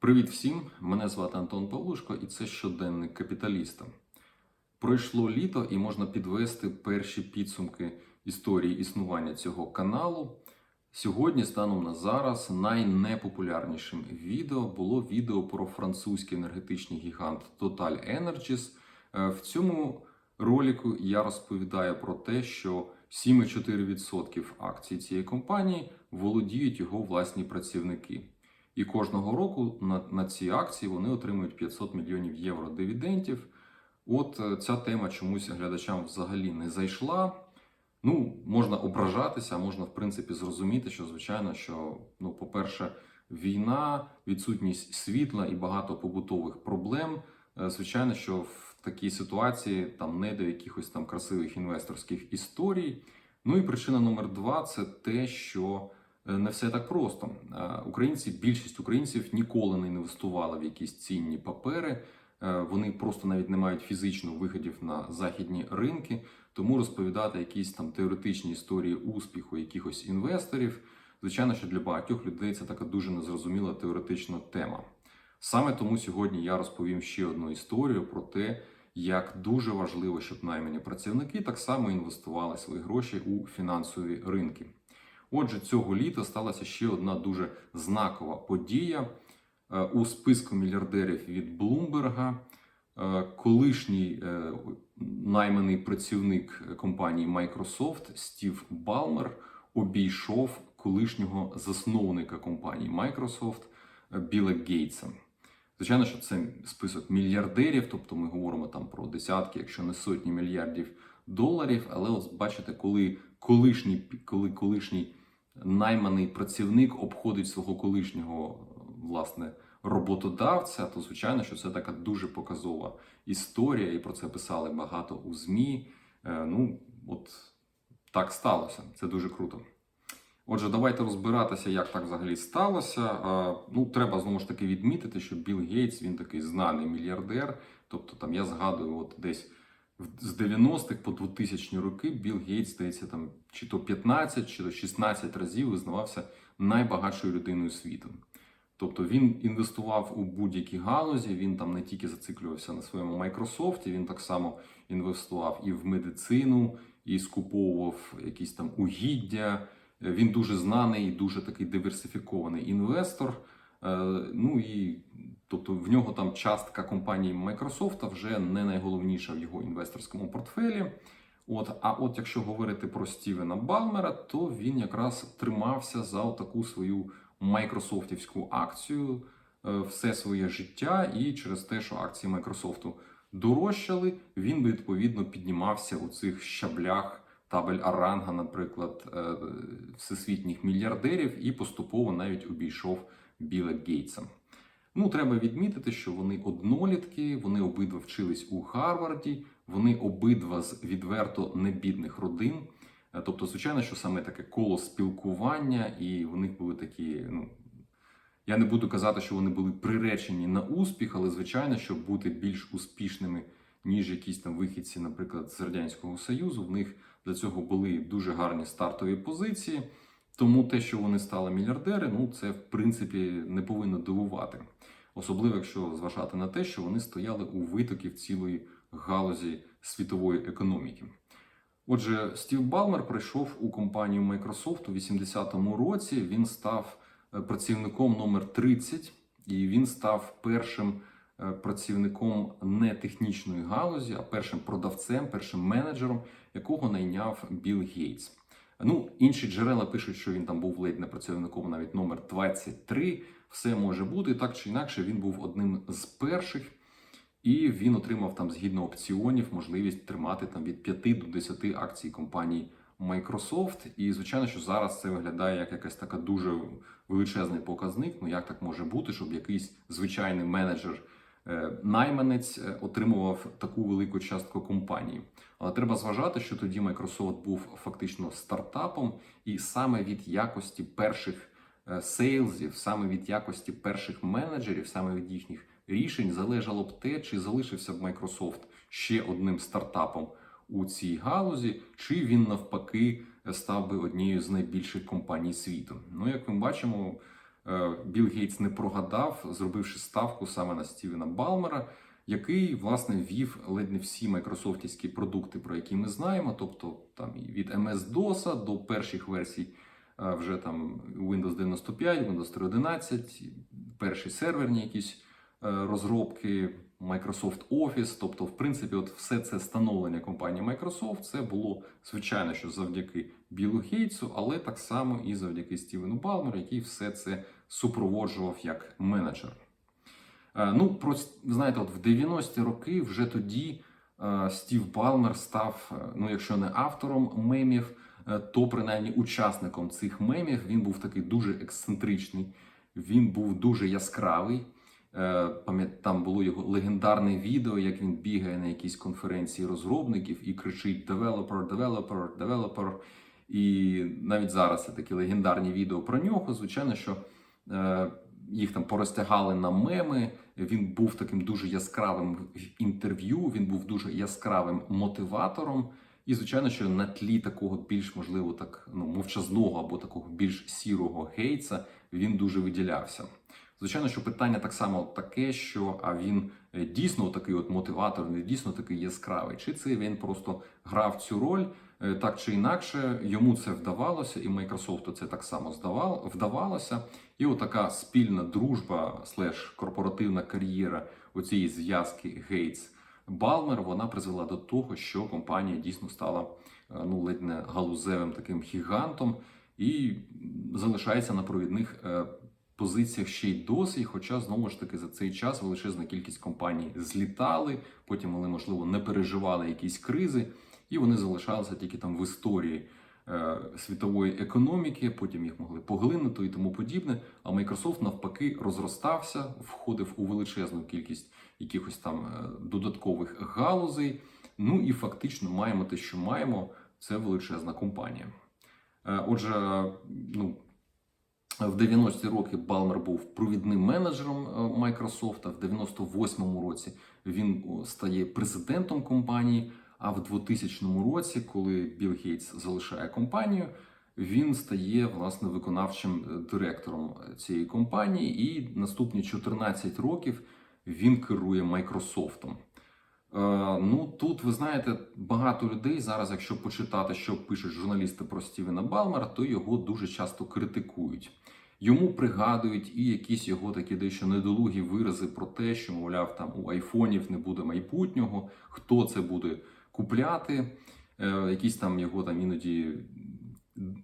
Привіт всім! Мене звати Антон Павлушко, і це щоденник капіталіста. Пройшло літо, і можна підвести перші підсумки історії існування цього каналу. Сьогодні, станом на зараз, найнепопулярнішим відео було відео про французький енергетичний гігант Total Energies. Е, В цьому ролику я розповідаю про те, що 7,4% акцій цієї компанії володіють його власні працівники. І кожного року на, на ці акції вони отримують 500 мільйонів євро дивідендів. От е, ця тема чомусь глядачам взагалі не зайшла. Ну, можна ображатися, можна, в принципі, зрозуміти, що, звичайно, що, ну, по-перше, війна, відсутність світла і багато побутових проблем. Е, Звичайно, що в такій ситуації там не до якихось там красивих інвесторських історій. Ну і причина номер два це те, що не все так просто. Е, Українці, більшість українців ніколи не інвестували в якісь цінні папери. Е, Вони просто навіть не мають фізично виходів на західні ринки. Тому розповідати якісь там теоретичні історії успіху якихось інвесторів, звичайно, що для багатьох людей це така дуже незрозуміла теоретична тема. Саме тому сьогодні я розповім ще одну історію про те, як дуже важливо, щоб наймані працівники так само інвестували свої гроші у фінансові ринки. Отже, цього літа сталася ще одна дуже знакова подія Е, у списку мільярдерів від Блумберга. е, Колишній е, найманий працівник компанії Microsoft Стів Балмер обійшов колишнього засновника компанії Microsoft Біла Гейтса. Звичайно, що це список мільярдерів, тобто ми говоримо там про десятки, якщо не сотні мільярдів доларів. Але от бачите, коли колишній, коли колишній найманий працівник обходить свого колишнього власне роботодавця, то звичайно, що це така дуже показова історія, і про це писали багато у ЗМІ. Е, Ну, от так сталося. Це дуже круто. Отже, давайте розбиратися, як так взагалі сталося. Е, Ну, треба знову ж таки відмітити, що Білл Гейтс він такий знаний мільярдер. Тобто, там я згадую, от десь з 90-х по 2000 роки Білл Гейтс, здається, там чи то 15, чи то 16 разів визнавався найбагатшою людиною світу. Тобто він інвестував у будь-які галузі. Він там не тільки зациклювався на своєму Microsoft, він так само інвестував і в медицину, і скуповував якісь там угіддя. Він дуже знаний і дуже такий диверсифікований інвестор. Е, Ну і тобто в нього там частка компанії Microsoft вже не найголовніша в його інвесторському портфелі. От, а от якщо говорити про Стівена Балмера, то він якраз тримався за таку свою майкрософтівську акцію е, все своє життя, і через те, що акції Майкрософту дорожчали, він би відповідно піднімався у цих щаблях табель Аранга, наприклад, е, всесвітніх мільярдерів, і поступово навіть обійшов Біла Гейтса. Ну, треба відмітити, що вони однолітки, вони обидва вчились у Гарварді, вони обидва з відверто небідних родин. Е, Тобто, звичайно, що саме таке коло спілкування, і в них були такі. Ну я не буду казати, що вони були приречені на успіх, але звичайно, щоб бути більш успішними, ніж якісь там вихідці, наприклад, з радянського союзу, в них для цього були дуже гарні стартові позиції. Тому те, що вони стали мільярдери, ну це в принципі не повинно дивувати. Особливо, якщо зважати на те, що вони стояли у витоків цілої галузі світової економіки. Отже, Стів Балмер прийшов у компанію Microsoft у 80-му році. Він став е, працівником номер 30, і він став першим е, працівником не технічної галузі, а першим продавцем, першим менеджером, якого найняв Білл Гейтс. Ну, інші джерела пишуть, що він там був ледь не працівником навіть номер 23. Все може бути так чи інакше. Він був одним з перших. І він отримав там згідно опціонів можливість тримати там від 5 до 10 акцій компанії Microsoft. І звичайно, що зараз це виглядає як якась така дуже величезний показник. Ну як так може бути, щоб якийсь звичайний менеджер. е, Найманець е, отримував таку велику частку компанії, треба зважати, що тоді Microsoft був фактично стартапом, і саме від якості перших е, сейлзів, саме від якості перших менеджерів, саме від їхніх рішень залежало б те, чи залишився б Microsoft ще одним стартапом у цій галузі, чи він навпаки став би однією з найбільших компаній світу. Ну, як ми бачимо, е, Білл Гейтс не прогадав, зробивши ставку саме на Стівена Балмера, який власне ввів ледь не всі майкрософтівські продукти, про які ми знаємо, тобто там від MS-DOS до перших версій е, вже там Windows 95, Windows 3.11, перші серверні якісь е, розробки, Microsoft Office. Тобто, в принципі, от все це становлення компанії Microsoft, це було звичайно, що завдяки Білу Гейтсу, але так само і завдяки Стівену Балмеру, який все це супроводжував як менеджер. Е, Ну, про знаєте, от в 90-ті роки вже тоді е, Стів Балмер став, е, ну, якщо не автором мемів, то принаймні учасником цих мемів. Він був такий дуже ексцентричний, він був дуже яскравий. Е, пам'ят- Там було його легендарне відео, як він бігає на якійсь конференції розробників і кричить «Developer, developer, developer». І навіть зараз це такі легендарні відео про нього. Звичайно, що їх там порозтягали на меми. Він був таким дуже яскравим в інтерв'ю. Він був дуже яскравим мотиватором. І звичайно, що на тлі такого більш можливо так ну мовчазного або такого більш сірого гейтса він дуже виділявся. Звичайно, що питання так само таке, що а він е, дійсно такий от мотиватор, він дійсно такий яскравий, чи це він просто грав цю роль Е, так чи інакше, йому це вдавалося, і Microsoft це так само вдавалося. І отака спільна дружба слеш корпоративна кар'єра оцієї зв'язки Гейтс Балмер вона призвела до того, що компанія дійсно стала е, ну ледь не галузевим таким гігантом і залишається на провідних е, позиціях ще й досі. Хоча знову ж таки за цей час величезна кількість компаній злітали, потім вони можливо не переживали якісь кризи і вони залишалися тільки там в історії світової економіки, потім їх могли поглинути і тому подібне. А Microsoft навпаки розростався, входив у величезну кількість якихось там е, додаткових галузей. Ну і фактично маємо те, що маємо. Це величезна компанія. Е, Отже, ну. В 90-ті роки Балмер був провідним менеджером е, Microsoft, в 98-му році він стає президентом компанії. А в 2000 році, коли Білл Гейтс залишає компанію, він стає власне виконавчим е, директором цієї компанії, і наступні 14 років він керує Майкрософтом. Е, ну тут ви знаєте, багато людей зараз, якщо почитати, що пишуть журналісти про Стівена Балмера, то його дуже часто критикують. Йому пригадують і якісь його такі дещо недолугі вирази про те, що мовляв, там у айфонів не буде майбутнього, хто це буде купляти, е, якісь там його там іноді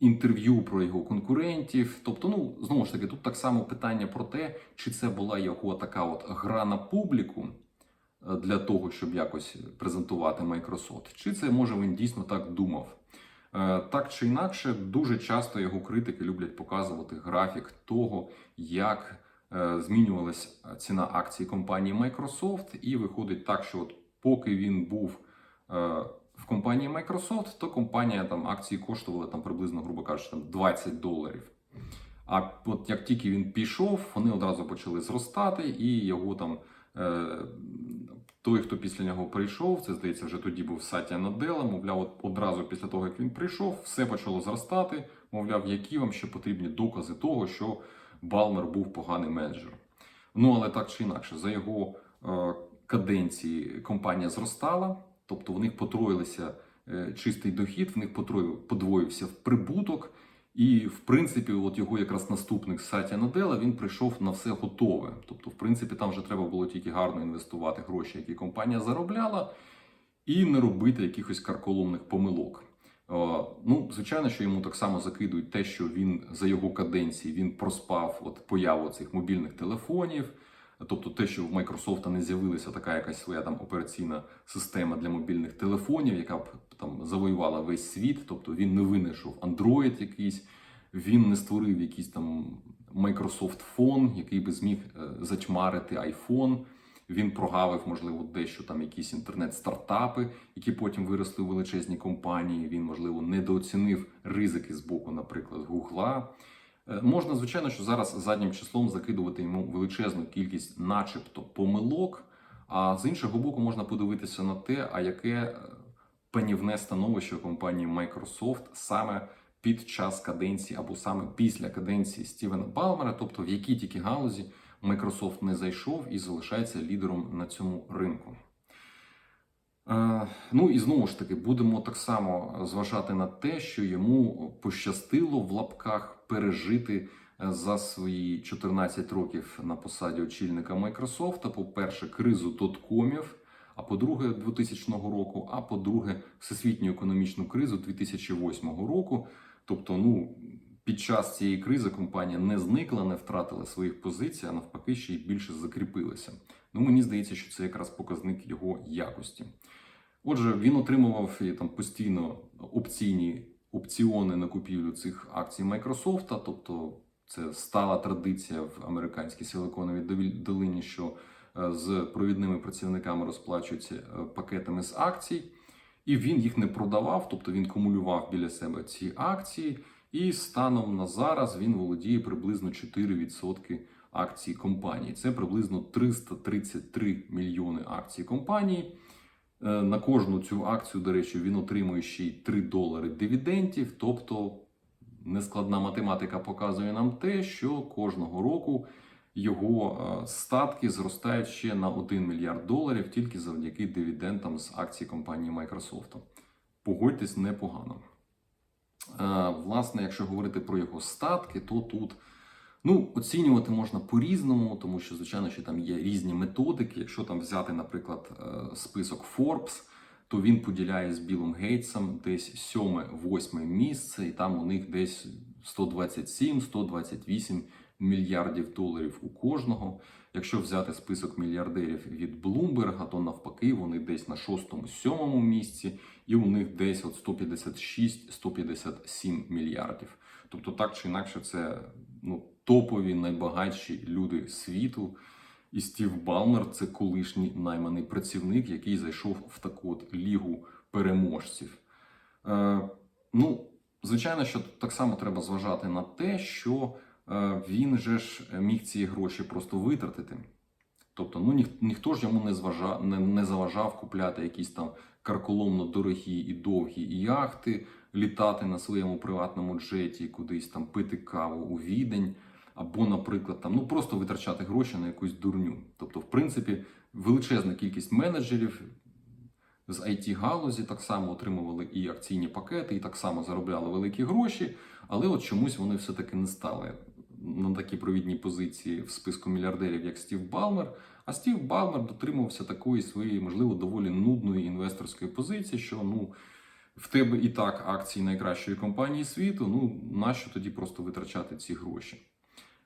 інтерв'ю про його конкурентів. Тобто, ну знову ж таки, тут так само питання про те, чи це була його така от гра на публіку е, для того, щоб якось презентувати Microsoft, чи це може він дійсно так думав. Е, Так чи інакше, дуже часто його критики люблять показувати графік того, як змінювалась ціна акцій компанії Microsoft, і виходить так, що от поки він був в компанії Microsoft, то компанія там акції коштували там приблизно, грубо кажучи, там 20 доларів. А от як тільки він пішов, вони одразу почали зростати, і його там е, той, хто після нього прийшов, це здається, вже тоді був Сатя Наделла, мовляв, от одразу після того, як він прийшов, все почало зростати. Мовляв, які вам ще потрібні докази того, що Балмер був поганий менеджер. Ну але так чи інакше, за його е, каденції компанія зростала, тобто в них потроїлися е, чистий дохід, в них подвоївся прибуток. І, в принципі, от його якраз наступник Сатя Наделла, він прийшов на все готове. Тобто, в принципі, там вже треба було тільки гарно інвестувати гроші, які компанія заробляла, і не робити якихось карколомних помилок. О, ну, звичайно, що йому так само закидують те, що він за його каденції він проспав от появу цих мобільних телефонів. Тобто те, що в Microsoft не з'явилася така якась своя там операційна система для мобільних телефонів, яка б там завоювала весь світ. Тобто він не винайшов Android якийсь, він не створив якийсь там Microsoft Phone, який би зміг е, затьмарити iPhone. Він прогавив, можливо, дещо там якісь інтернет-стартапи, які потім виросли у величезні компанії. Він, можливо, недооцінив ризики з боку, наприклад, Гугла. Е, Можна, звичайно, що зараз заднім числом закидувати йому величезну кількість, начебто, помилок. А з іншого боку, можна подивитися на те, а яке е, панівне становище компанії Microsoft саме під час каденції або саме після каденції Стівена Балмера, тобто в якій тільки галузі Microsoft не зайшов і залишається лідером на цьому ринку. Е, Ну і знову ж таки будемо так само зважати на те, що йому пощастило в лапках пережити е, за свої 14 років на посаді очільника Microsoft, по-перше, кризу доткомів, а по-друге, 2000 року, а по-друге, всесвітню економічну кризу 2008 року. Тобто, ну під час цієї кризи компанія не зникла, не втратила своїх позицій, а навпаки, ще й більше закріпилася. Ну мені здається, що це якраз показник його якості. Отже, він отримував там постійно опційні опціони на купівлю цих акцій Microsoft, тобто це стала традиція в американській силиконовій долині, що е, з провідними працівниками розплачуються е, пакетами з акцій, і він їх не продавав, тобто він кумулював біля себе ці акції, і станом на зараз він володіє приблизно 4% акцій компанії. Це приблизно 333 мільйони акцій компанії. Е, На кожну цю акцію, до речі, він отримує ще й 3 долари дивідендів. Тобто нескладна математика показує нам те, що кожного року його е, статки зростають ще на 1 мільярд доларів тільки завдяки дивідендам з акцій компанії Microsoft. Погодьтесь, непогано. Е, Власне, якщо говорити про його статки, то тут Ну, оцінювати можна по-різному, тому що, звичайно, що там є різні методики. Якщо там взяти, наприклад, е, список Forbes, то він поділяє з Білом Гейтсом десь сьоме-восьме місце, і там у них десь 127-128 мільярдів доларів у кожного. Якщо взяти список мільярдерів від Bloomberg, то навпаки, вони десь на шостому-сьомому місці, і у них десь от 156-157 мільярдів. Тобто, так чи інакше, це ну, топові найбагатші люди світу. І Стів Балмер це колишній найманий працівник, який зайшов в таку от лігу переможців. Е, ну, звичайно, що так само треба зважати на те, що е, він же ж міг ці гроші просто витратити. Тобто, ну ніх, ніхто ж йому не, зважа, не, не заважав купляти якісь там карколомно дорогі і довгі яхти, літати на своєму приватному джеті, кудись там пити каву у відень, або, наприклад, там ну просто витрачати гроші на якусь дурню. Тобто, в принципі, величезна кількість менеджерів з it галузі так само отримували і акційні пакети, і так само заробляли великі гроші, але от чомусь вони все-таки не стали на такі провідні позиції в списку мільярдерів, як Стів Балмер. А Стів Балмер дотримувався такої своєї, можливо, доволі нудної інвесторської позиції, що ну в тебе і так акції найкращої компанії світу. Ну нащо тоді просто витрачати ці гроші?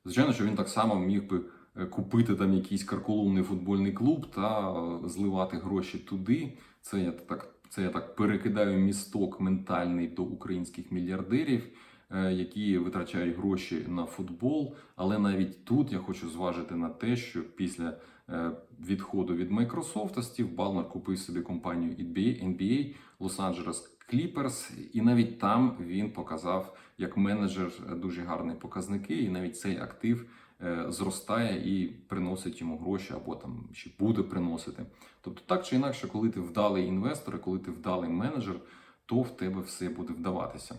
Звичайно, що він так само міг би е, купити там якийсь карколомний футбольний клуб та е, зливати гроші туди. Це я так, це я так перекидаю місток ментальний до українських мільярдерів, які витрачають гроші на футбол. Але навіть тут я хочу зважити на те, що після е, відходу від Microsoft Стів Балмер купив собі компанію NBA, Los-Angeles Clippers, і навіть там він показав як менеджер е, дуже гарні показники, і навіть цей актив е, зростає і приносить йому гроші, або там ще буде приносити. Тобто, так чи інакше, коли ти вдалий інвестор, коли ти вдалий менеджер, то в тебе все буде вдаватися.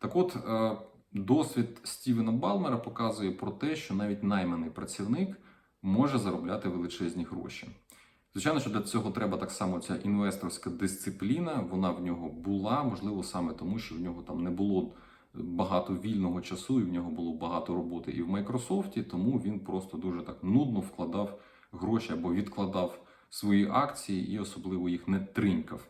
Так от, е, досвід Стівена Балмера показує про те, що навіть найманий працівник може заробляти величезні гроші. Звичайно, що для цього треба так само ця інвесторська дисципліна. Вона в нього була, можливо, саме тому, що в нього там не було багато вільного часу, і в нього було багато роботи і в Майкрософті, тому він просто дуже так нудно вкладав гроші або відкладав свої акції і особливо їх не тринькав.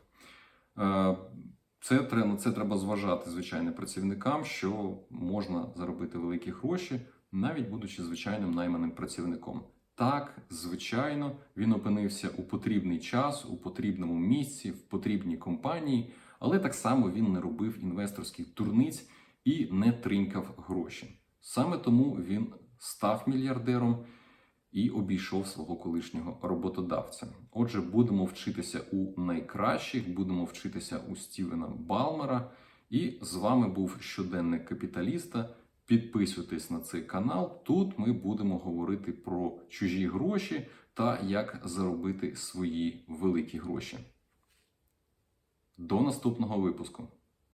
Це треба, це треба зважати, звичайно, працівникам, що можна заробити великі гроші, навіть будучи звичайним найманим працівником. Так, звичайно, він опинився у потрібний час, у потрібному місці, в потрібній компанії, але так само він не робив інвесторських турниць і не тринькав гроші. Саме тому він став мільярдером і обійшов свого колишнього роботодавця. Отже, будемо вчитися у найкращих, будемо вчитися у Стівена Балмера. І з вами був щоденник капіталіста. Підписуйтесь на цей канал. Тут ми будемо говорити про чужі гроші та як заробити свої великі гроші. До наступного випуску.